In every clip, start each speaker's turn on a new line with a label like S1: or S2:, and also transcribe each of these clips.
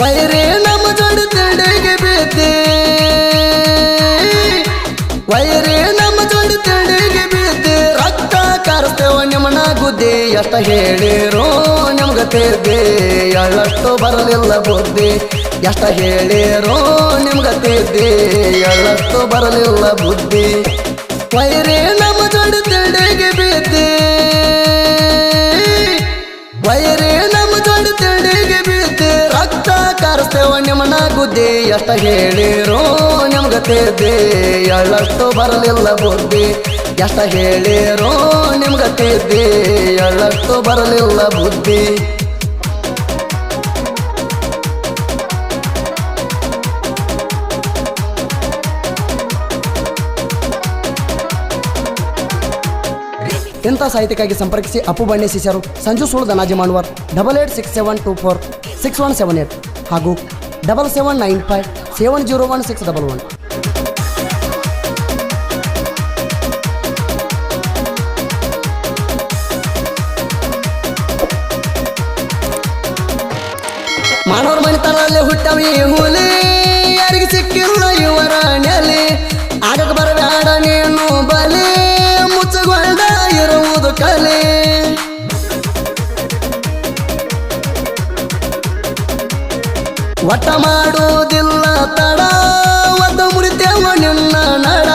S1: ವೈರೇ ನಮ್ಮ ಜೋಡಿ ತಿಂಡಿಗೆ ಬಿದ್ದೆ ವೈರೇ ನಮ್ಮ ಜೋಡಿ ತಿಂಡಿಗೆ ಬಿದ್ದೆ ರಕ್ತ ಕರೆಸ್ತೇವ ನಿಮ್ಮನ ಗುದ್ದಿ ಎಷ್ಟ ಹೇಳಿರೋ ನಿಮ್ಗ ತಿದ್ದಿ ಎಳ್ಳಷ್ಟು ಬರಲಿಲ್ಲ ಬುದ್ಧಿ, ಎಷ್ಟ ಹೇಳಿರೋ ನಿಮ್ಗ ತಿದ್ದಿ ಎಳ್ಳಷ್ಟು ಬರಲಿಲ್ಲ ಬುದ್ಧಿ. ವೈರೇ ಗುದ್ದಿ ಎಷ್ಟ ಹೇಳಿರೋ, ನಿಮ್ಗೆ ತಿದ್ದಿ ಎಳ್ಳಷ್ಟು ಬರಲಿಲ್ಲ ಬುದ್ಧಿ ಎಷ್ಟ ಹೇಳಿರೋ, ನಿಮ್ಗ ತಿದ್ದಿ ಎಳ್ಳಷ್ಟು ಬರಲಿಲ್ಲ ಬುದ್ಧಿ. ಇಂಥ ಸಾಹಿತ್ಯಕ್ಕಾಗಿ ಸಂಪರ್ಕಿಸಿ ಅಪ್ಪು ಬಣ್ಣೆ ಶಿಷ್ಯರು. ಸಂಜು ಸುಳ್ಳು Dhanaji ಮಾಡುವರ್. Double eight six seven two four six one seven eight ಹಾಗೂ double seven nine five seven zero one six double one ಮಾಡೋರ್ ಮಣಿತರಲ್ಲಿ ಹುಟ್ಟವಿ ಹುಲಿ, ಯಾರಿಗೆ ಸಿಕ್ಕಿಲ್ಲ ಇವರ ಒಟ್ಟ ಮಾಡೋದಿಲ್ಲ ತಡ ಒದ್ದ ಮುರಿತೇವ ನಿನ್ನ ನಡ.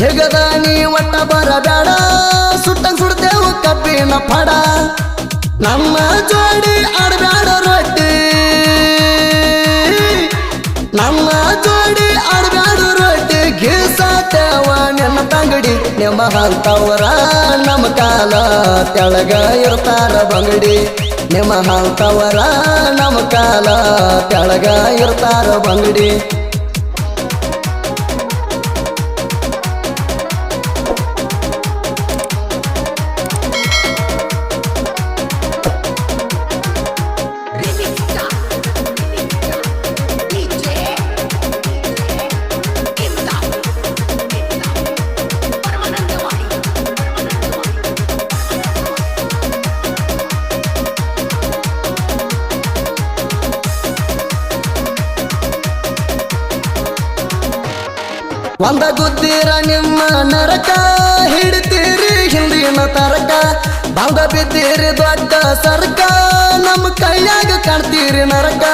S1: ಜಗದ ನೀ ಒಟ್ಟ ಬರಬೇಡ ಸುಟ್ಟ ಸುಡ್ತೇವ ಕಬ್ಬಿನ ಫಡ ನಮ್ಮ ಜೋಡಿ ಆಡಬೇಡ ರೊಟ್ಟಿ. ನಮ್ಮ ಜೋಡಿ ಆಡಬೇಡ ರೊಟ್ಟಿ. ಗೀಸಾತೇವ ನಿನ್ನ ತಂಗಡಿ, ನಿಮ್ಮ ಹಂತವರ ನಮ್ಮ ಕಾಲ ತೆಳಗ ಇರ್ತಾರ ಬಂಗಡಿ. ನಿಮ್ಮ ಹಂತವರ ನಮ್ಮ ಕಾಲ ಕೆಳಗ ಇರ್ತಾರ ಬಂಗಡಿ ಒಂದ ಗುದ್ದೀರ ನಿಮ್ಮ ನರಕ, ಹಿಡಿತೀರಿ ಹಿಂದಿನ ತರಕ ಬಂದ ಬಿದ್ದೀರಿ ದೊಡ್ಡ ಸರ್ಕ, ನಮ್ಮ ಕೈಯಾಗ ಕಾಣ್ತೀರಿ ನರಕ.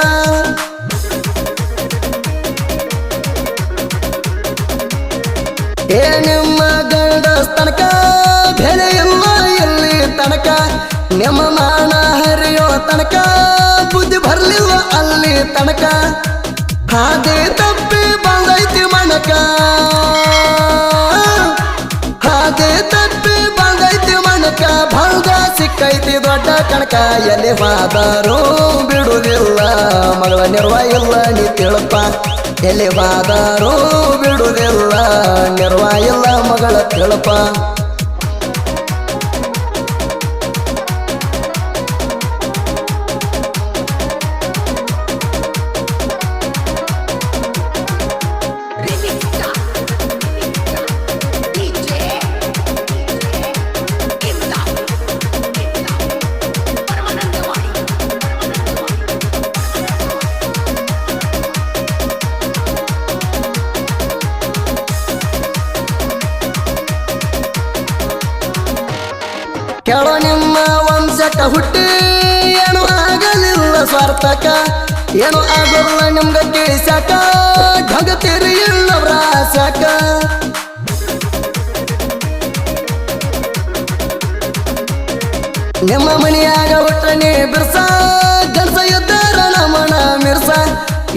S1: ಏ ನಿಮ್ಮ ಗಂಡ ತನಕ ಬೆಲೆ ಎಲ್ಲಿ ತನಕ? ನಿಮ್ಮ ಮಾನ ಹರಿಯೋ ತನಕ, ಬುದ್ಧಿ ಬರ್ಲಿಲ್ಲ ಅಲ್ಲಿ ತನಕ. ಹಾದಿ ತಪ್ಪಿ ಬಂದೈತಿ ಹಾಗೆ ತಪ್ಪಿ ಬಂದೈತಿ ಮಣಕ ಭಂಗ ಸಿಕ್ಕೈತಿ ದೊಡ್ಡ ಕಣಕ. ಎಲ್ಲಿ ಹೋದರೂ ಬಿಡುವುದಿಲ್ಲ ಮಗಳ ನಿರ್ವ ಇಲ್ಲ ನೀ ತಿಳಪ್ಪ. ಎಲ್ಲಿ ಹೋದರೂ ಬಿಡುವುದಿಲ್ಲ ನಿರ್ವ ಇಲ್ಲ ಮಗಳ ತಿಳಪ್ಪ. ಕೆಳ ನಿಮ್ಮ ವಂಶಕ ಹುಟ್ಟಿ, ಏನು ಆಗಲಿಲ್ಲ ಸ್ವಾರ್ಥಕ. ಏನು ಆಗಲ್ಲ ನಿಮ್ಗೆ ಕೇಳಿಸಕ ಢಗತಿರಿ ಇಲ್ಲ ವ್ರಾಸಕ ನಿಮ್ಮ ಮನೆಯಾಗ ಹುಟ್ಟನೆ ಬಿರ್ಸ ಯುದ್ಧ ಯುದ್ಧರ ನಮನ ಮಿರ್ಸ.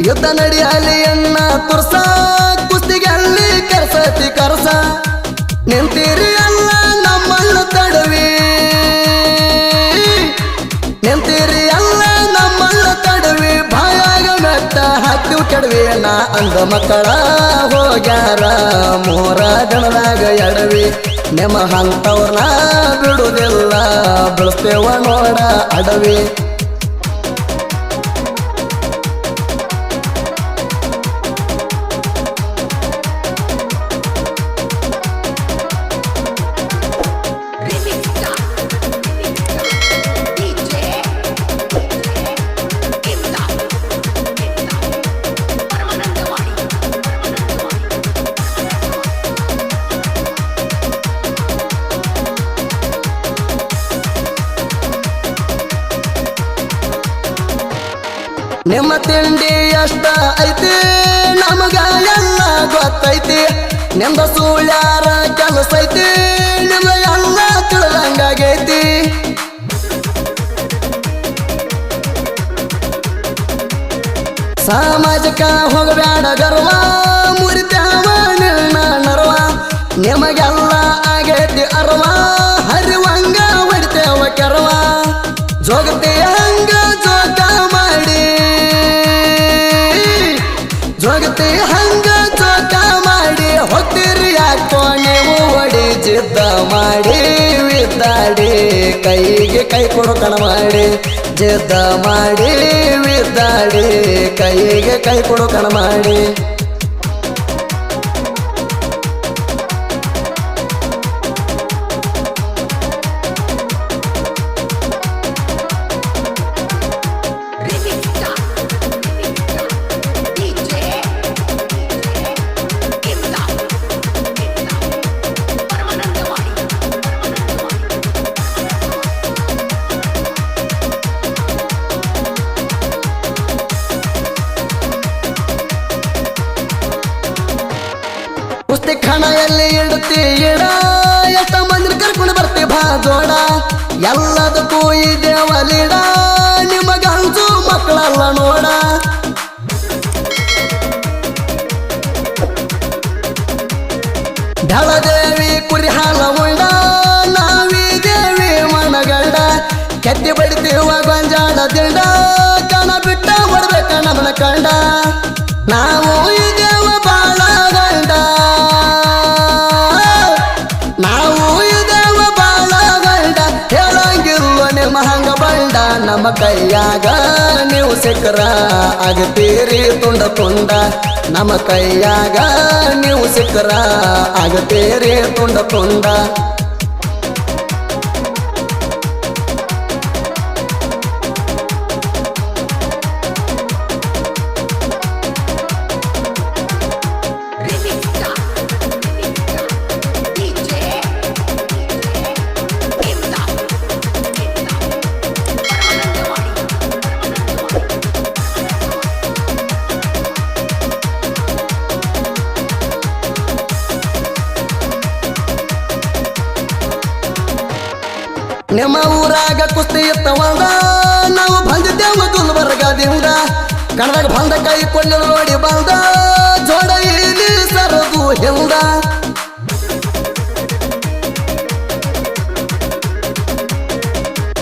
S1: ಯುದ್ಧ ನಡಿಯಲಿ ಎನ್ನ ತುರ್ಸ. ಅಂದ ಮಕ್ಕಳ ಹೋಗ್ಯಾರ. ಮೋರ ಜನದಾಗ ಎಡವಿ. ನಿಮ್ಮ ಹಂತವ್ರನ್ನ ಬಿಡುವುದಿಲ್ಲ ಬಿಡ್ತೇವ ನೋಡ ಅಡವಿ. ನಿಮ್ಮ ತಿಂಡಿ ಅಷ್ಟ ಐತಿ? ನಮಗ ಎಲ್ಲ ಗೊತ್ತೈತಿ. ನಿಮ್ದ ಸುಳ್ಯಾರ ಕೆಲಸ ಐತಿ. ನಿಮ್ದ ಎಲ್ಲ ತಿಳಿದಂಗಾಗೈತಿ ಸಾಮಾಜಿಕ ಹೋಗಬೇಡ ಗರ್ವ ಮುರಿತಾವ ಮಾಡಿ ವಿದ್ದಾಡಿ ಕೈಗೆ ಕೈ ಕೊಡೋತನ ಮಾಡಿ. ಜಿದ್ದ ಮಾಡಿ ವಿದ್ದಾಡಿ ಕೈಗೆ ಕೈ ಕೊಡೋತನ ಮಾಡಿ. ಜೋಡ ಎಲ್ಲದಕ್ಕೂ ಇದೆ ಒಲಿಡ ನಿಮಗ ಹಂಚು ಮಕ್ಕಳಲ್ಲ ನೋಡ. ಢಳದೇವಿ ಕುರಿ ಹಾಲ ಉಂಡ ನಾವಿ ದೇವಿ ಮನಗಂಡ ಕೆತ್ತಿ ಬಡಿತಿರುವ ಗೊಂಜಾಳ ದಿಂಡ ಕಣ ಬಿಟ್ಟ ಹೊಡ್ಬೇಕ ನಮ್ಮನ ಕಂಡ. ನಮ್ಮ ಕೈಯಾಗ ನೀವು ಸಿಕ್ಕರ ಆಗತೀರಿ ತುಂಡ ತುಂಡ. ನಮ್ಮ ಕೈಯಾಗ ನೀವು ಸಿಕ್ಕರ ಆಗತೀರಿ ತುಂಡ ತುಂಡ. ಊರಾಗ ನಾವು ಬಂದಿದ್ದೇವು ಗುಲ್ಬರ್ಗದಿಂದ ಕಣದಾಗ ಬಂದ ಕೈ ಕೊಳ್ಳಲು ನೋಡಿ ಬಂದ. ಜೋಡ ಇಲ್ಲಿ ಸರದು ಹಿಂದ.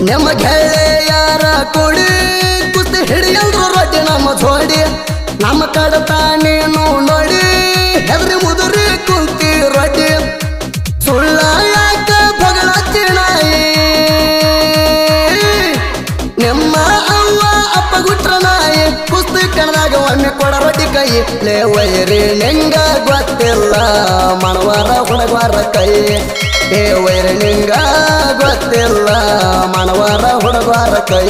S1: ನಿಮ್ಮ ಗೆಳೆಯರ ಕೊಡಿ ಕುಸ್ತಿ ಹಿಡಿಯಲ್ರು ರೊಟ್ಟಿ ನಮ್ಮ ಜೋಡಿ. ನಮ್ಮ ಕಡತ ಕೈ ಲೇ ವೈರಿ ನಿಂಗ ಗೊತ್ತಿಲ್ಲ ಮಣವಾರ ಹುಡುಗರ ಕೈ. ವೈರಿ ನಿಂಗ ಗೊತ್ತಿಲ್ಲ ಮಣವಾರ ಹುಡುಗರ ಕೈ.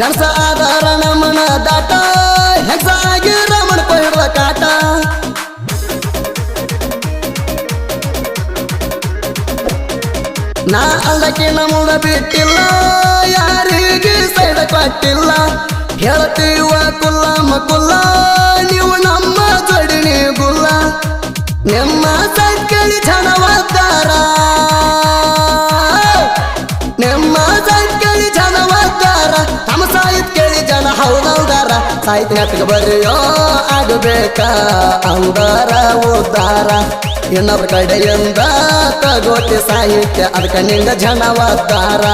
S1: ಗಣಸ ಆಧಾರ ನಮ್ಮನ ದಾಟ ಹೆಗ್ಸಾಗಿ ರಮಣ ಕೊಯ್ದ ಕಾಟ. ನಾ ಅಲ್ಲಕ್ಕೆ ನಮ್ಮನ ಬಿಟ್ಟಿಲ್ಲ, ಯಾರಿಗೆ ಸೈಡ ಕೊಟ್ಟಿಲ್ಲ. ಹೇಳ್ತೀವ ಕುಲ್ಲ ಮಕುಲ್ಲ ನೀವು ನಮ್ಮ ಜೋಡಿನಿ ಗುಲ್ಲ ನಿಮ್ಮ ಸೈಕಳಿ ಜನವಾದಾರ ಹೌದೌದಾರ? ಸಾಹಿತ್ಯ ಬರೆಯೋ ಆಗಬೇಕ ಅಂದಾರ ಉದ್ದಾರ. ಇನ್ನೊಬ್ರ ಕಡೆಯಿಂದ ತಗೋತಿ ಸಾಹಿತ್ಯ ಅದಕ್ಕೆ ನಿಂಗ ಜನವಾದಾರ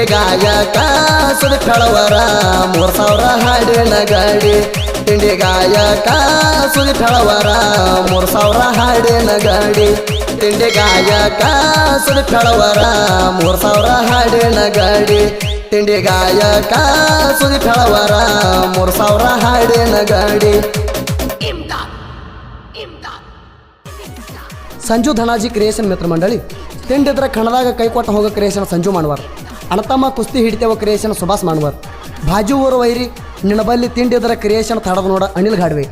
S1: ತಿಂಡಿ ಗಾಯಕ ಸುರ ಕಳವರ ಮೂರ್ ಸಾವಿರ ಹಾಡಿನ ಗಾಡಿ. ತಿಂಡಿ ಗಾಯಕ ಸುರ ಕಳವರ ಮೂರ್ ಸಾವಿರ ಹಾಡಿನ ಗಾಡಿ. ತಿಂಡಿ ಗಾಯಕ ಸುರ ಕಳವರ ಮೂರ್ ಸಾವಿರ ಹಾಡಿನ ಗಾಡಿ. ತಿಂಡಿ ಗಾಯಕ ಸುರ ಕಳವರ ಮೂರ್ ಸಾವಿರ ಹಾಡಿನ ಗಾಡಿ. ಸಂಜು ಧನಾಜಿ ಕ್ರಿಯೇಷನ್ ಮಿತ್ರ ಮಂಡಳಿ ತಿಂಡಿದ್ರೆ ಕಣದಾಗ ಕೈ ಕೊಟ್ಟು ಹೋಗೋ ಕ್ರಿಯೇಷನ್ ಸಂಜು ಮಾಡುವಾರ್. ಅಣತಮ್ಮ ಕುಸ್ತಿ ಹಿಡಿತೇವ ಕ್ರಿಯೇಷನ್ ಸುಭಾಷ್ ಮಾನ್ವರ್. ಬಾಜು ಊರು ವೈರಿ, ನಿಣಬಲ್ಲಿ ತಿಂಡಿದ್ರ ಕ್ರಿಯೇಷನ್ ತಡದ ನೋಡ ಅನಿಲ್ ಗಾಡ್ವೆ.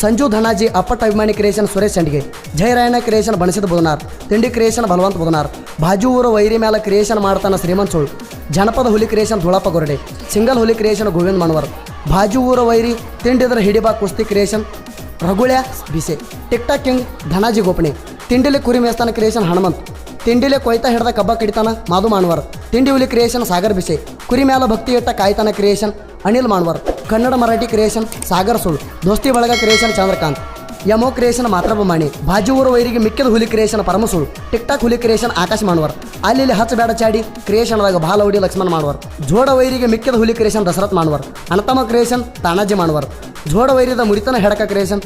S1: ಸಂಜು ಧನಾಜಿ ಅಪ್ಪಟ ಅಭಿಮಾನಿ ಕ್ರಿಯೇಷನ್ ಸುರೇಶ್ ಸಂಡಿಗೆ ಜಯರಾಯಣ ಕ್ರಿಯೇಷನ್ ಬಣಸಿದ ಬುದನಾರ್ ತಿಂಡಿ ಕ್ರಿಯೇಷನ್ ಬಲವಂತ ಬುದನಾರ್ ಬಾಜು ಊರು ವೈರಿ ಮೇಲೆ ಕ್ರಿಯೇಷನ್ ಮಾಡ್ತಾನ ಶ್ರೀಮಂತ್ ಸುಳ್. ಜನಪದ ಹುಲಿ ಕ್ರಿಯೇಷನ್ ಧುಳಪ್ಪ ಗೊರಡೆ, ಸಿಂಗಲ್ ಹುಲಿ ಕ್ರಿಯೇಷನ್ ಗೋವಿಂದ್ ಮಣವರ್ ಬಾಜು ಊರ ವೈರಿ ತಿಂಡಿದರ ಹಿಡಿಬಾ ಕುಸ್ತಿ ಕ್ರಿಯೇಷನ್ ರಘುಳ್ಯ ಬಿಸೆ. ಟಿಕ್ಟಾಕ್ ಕಿಂಗ್ ಧನಾಜಿ ಗೋಪಣೆ ತಿಂಡಿಲೆ ಕುರಿ ಮೇಸ್ತಾನ ಕ್ರಿಯೇಷನ್ ಹನುಮಂತ್. ತಿಂಡಿಲೆ ಕೊಯ್ತಾ ಹಿಡ್ದ ಕಬ್ಬ ಕಡಿತಾನ ಮಾಧು ಮಾನ್ವರ್. ತಿಂಡಿ ಹುಲಿ ಕ್ರಿಯೇಷನ್ ಸಾಗರ್ ಬಿಸೆ. ಕುರಿ ಮ್ಯಾಲ ಭಕ್ತಿ ಇಟ್ಟ ಕಾಯ್ತನ ಕ್ರಿಯೇಷನ್ ಅನಿಲ್ ಮಾನ್ವರ್. ಕನ್ನಡ ಮರಾಠಿ ಕ್ರಿಯೇಷನ್ ಸಾಗರ್ ಸುಳ್. ದೋಸ್ತಿ ಬಳಗ ಕ್ರಿಯೇಷನ್ ಚಂದ್ರಕಾಂತ್. ಯಮೋ ಕ್ರಿಯೇಷನ್ ಮಾತ್ರಬಮಾಣಿ ಬಾಜು ಊರು ವೈರಿಗೆ ಮಿಕ್ಕಿದ ಹುಲಿ ಕ್ರಿಯೇಷನ್ ಪರಮಸುಳು ಟಿಕ್ಟಾಕ್ ಹುಲಿ ಕ್ರಿಯೇಷನ್ ಆಕಾಶ್ ಮಾನ್ವರ್. ಅಲ್ಲಿ ಹಚ್ಚ ಬೇಡ ಚಾಡಿ ಕ್ರಿಯೇಷನ್ದಾಗ ಭಾಳ ಲಕ್ಷ್ಮಣ ಮಾಡುವರ್ ಜೋಡ ವೈರಿಗೆ ಮಿಕ್ಕಿದ ಹುಲಿ ಕ್ರಿಯೇಷನ್ ದಶರಥ್ ಮಾಡುವರ್ ಅನತಮ ಕ್ರಿಯೇಷನ್ ತಾನಾಜಿ ಮಾಡುವರ್ ಜೋಡ ವೈರಿದ ಮುರಿತನ ಹೆಡಕ ಕ್ರಿಯೇಷನ್